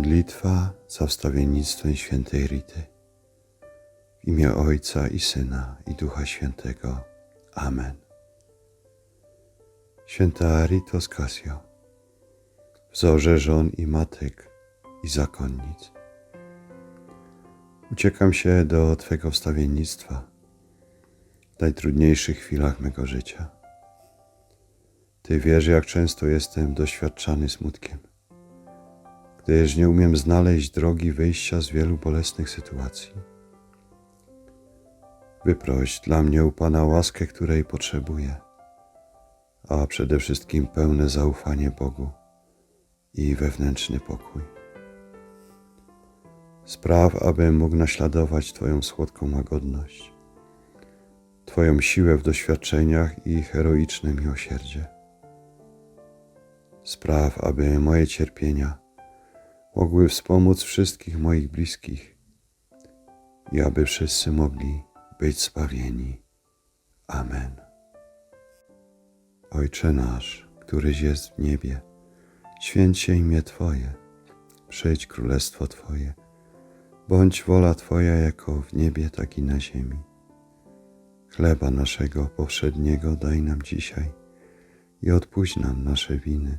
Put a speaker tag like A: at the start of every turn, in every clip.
A: Modlitwa za wstawiennictwem świętej Rity. W imię Ojca i Syna i Ducha Świętego. Amen. Święta Rito z Casio, wzorze żon i matek i zakonnic. Uciekam się do Twego wstawiennictwa w najtrudniejszych chwilach mego życia. Ty wiesz, jak często jestem doświadczany smutkiem gdyż nie umiem znaleźć drogi wyjścia z wielu bolesnych sytuacji. Wyproś dla mnie u Pana łaskę, której potrzebuję, a przede wszystkim pełne zaufanie Bogu i wewnętrzny pokój. Spraw, abym mógł naśladować Twoją słodką łagodność, Twoją siłę w doświadczeniach i heroiczne miłosierdzie. Spraw, aby moje cierpienia mogły wspomóc wszystkich moich bliskich i aby wszyscy mogli być zbawieni. Amen. Ojcze nasz, któryś jest w niebie, święć się imię Twoje, przyjdź królestwo Twoje, bądź wola Twoja jako w niebie, tak i na ziemi. Chleba naszego powszedniego daj nam dzisiaj i odpuść nam nasze winy,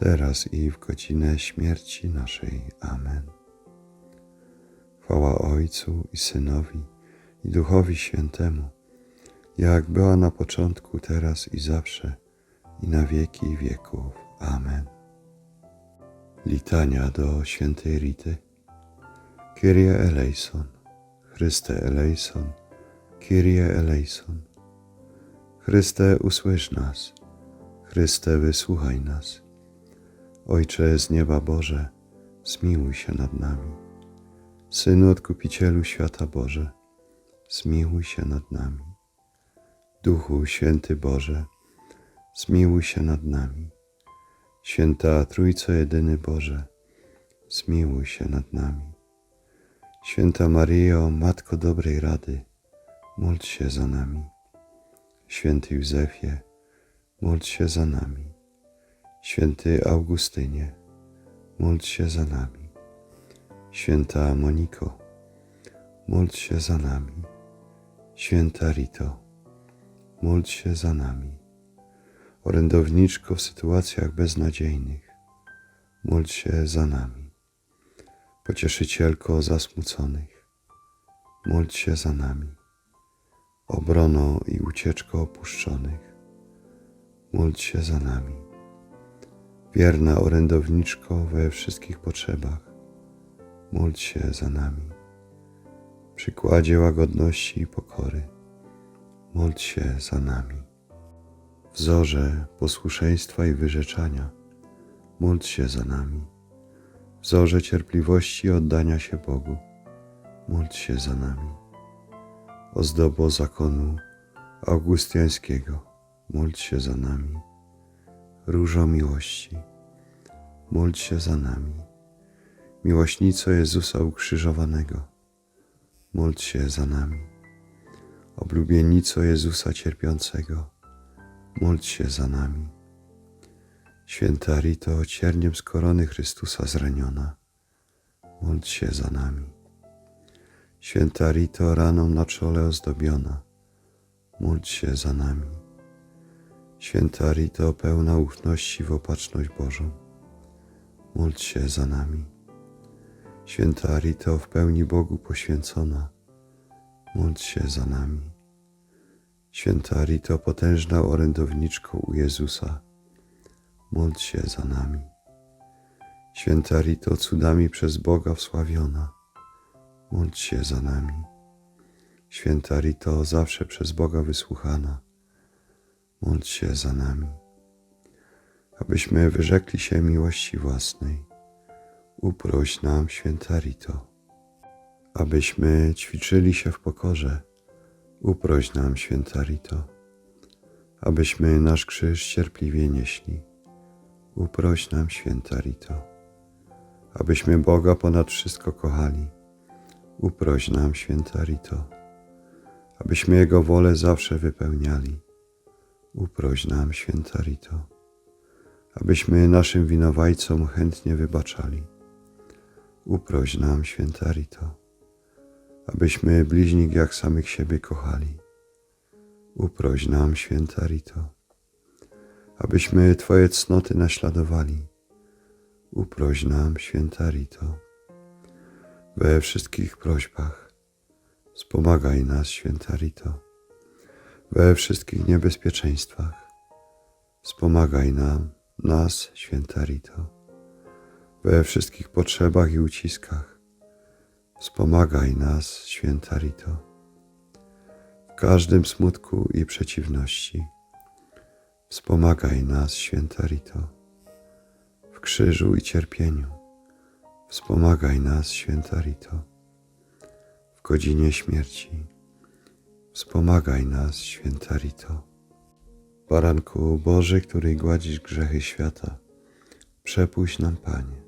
A: teraz i w godzinę śmierci naszej. Amen. Chwała Ojcu i Synowi i Duchowi Świętemu, jak była na początku, teraz i zawsze, i na wieki wieków. Amen. Litania do świętej Rity. Kyrie eleison, Chryste eleison, Kyrie eleison. Chryste usłysz nas, Chryste wysłuchaj nas. Ojcze z nieba Boże, zmiłuj się nad nami. Synu Odkupicielu świata Boże, zmiłuj się nad nami. Duchu Święty Boże, zmiłuj się nad nami. Święta Trójco Jedyny Boże, zmiłuj się nad nami. Święta Maryjo, Matko Dobrej Rady, módl się za nami. Święty Józefie, módl się za nami. Święty Augustynie, módl się za nami. Święta Moniko, módl się za nami. Święta Rito, módl się za nami. Orędowniczko w sytuacjach beznadziejnych, módl się za nami. Pocieszycielko zasmuconych, módl się za nami. Obrono i ucieczko opuszczonych, módl się za nami wierna orędowniczko we wszystkich potrzebach, módl się za nami. Przykładzie łagodności i pokory, módl się za nami. Wzorze posłuszeństwa i wyrzeczania, módl się za nami. Wzorze cierpliwości i oddania się Bogu, módl się za nami. Ozdobo zakonu augustiańskiego, módl się za nami różo miłości, módl się za nami. Miłośnico Jezusa ukrzyżowanego, módl się za nami. Oblubienico Jezusa cierpiącego, módl się za nami. Święta Rito, cierniem z korony Chrystusa zraniona, módl się za nami. Święta Rito, raną na czole ozdobiona, módl się za nami. Święta Rito, pełna ufności w opatrzność Bożą, módl się za nami. Święta Rito, w pełni Bogu poświęcona, módl się za nami. Święta Rito, potężna orędowniczko u Jezusa, módl się za nami. Święta Rito, cudami przez Boga wsławiona, módl się za nami. Święta Rito, zawsze przez Boga wysłuchana, módl się za nami, abyśmy wyrzekli się miłości własnej, Uproś nam, święta Rito, abyśmy ćwiczyli się w pokorze. Uproś nam, święta Rito, abyśmy nasz krzyż cierpliwie nieśli. Uproś nam, święta Rito, abyśmy Boga ponad wszystko kochali. Uproś nam, święta Rito, abyśmy Jego wolę zawsze wypełniali. Uproś nam, święta Rito, abyśmy naszym winowajcom chętnie wybaczali. Uproś nam, święta Rito, abyśmy bliźnich jak samych siebie kochali. Uproś nam, święta Rito, abyśmy Twoje cnoty naśladowali. Uproś nam, święta Rito, we wszystkich prośbach. Wspomagaj nas, święta Rito, we wszystkich niebezpieczeństwach. Wspomagaj nam, nas, święta Rito, we wszystkich potrzebach i uciskach. Wspomagaj nas, święta Rito, w każdym smutku i przeciwności. Wspomagaj nas, święta Rito, w krzyżu i cierpieniu. Wspomagaj nas, święta Rito, w godzinie śmierci. Wspomagaj nas, święta Rito. Baranku Boży, który gładzisz grzechy świata, przepuść nam, Panie.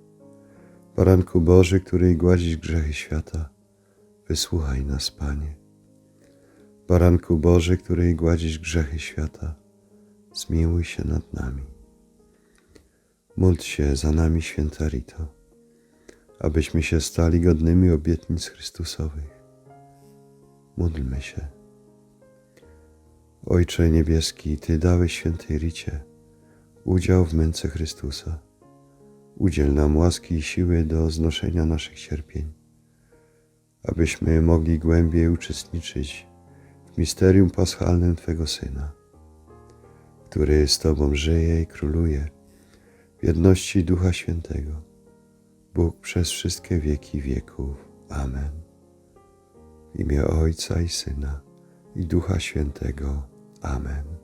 A: Baranku Boży, który gładzisz grzechy świata, wysłuchaj nas, Panie. Baranku Boży, który gładzisz grzechy świata, zmiłuj się nad nami. Módl się za nami, święta Rito, abyśmy się stali godnymi obietnic Chrystusowych. Módlmy się. Ojcze Niebieski, Ty dałeś świętej Ricie udział w męce Chrystusa. Udziel nam łaski i siły do znoszenia naszych cierpień, abyśmy mogli głębiej uczestniczyć w misterium paschalnym Twego Syna, który z Tobą żyje i króluje w jedności Ducha Świętego, Bóg przez wszystkie wieki wieków. Amen. W imię Ojca i Syna i Ducha Świętego. Amen.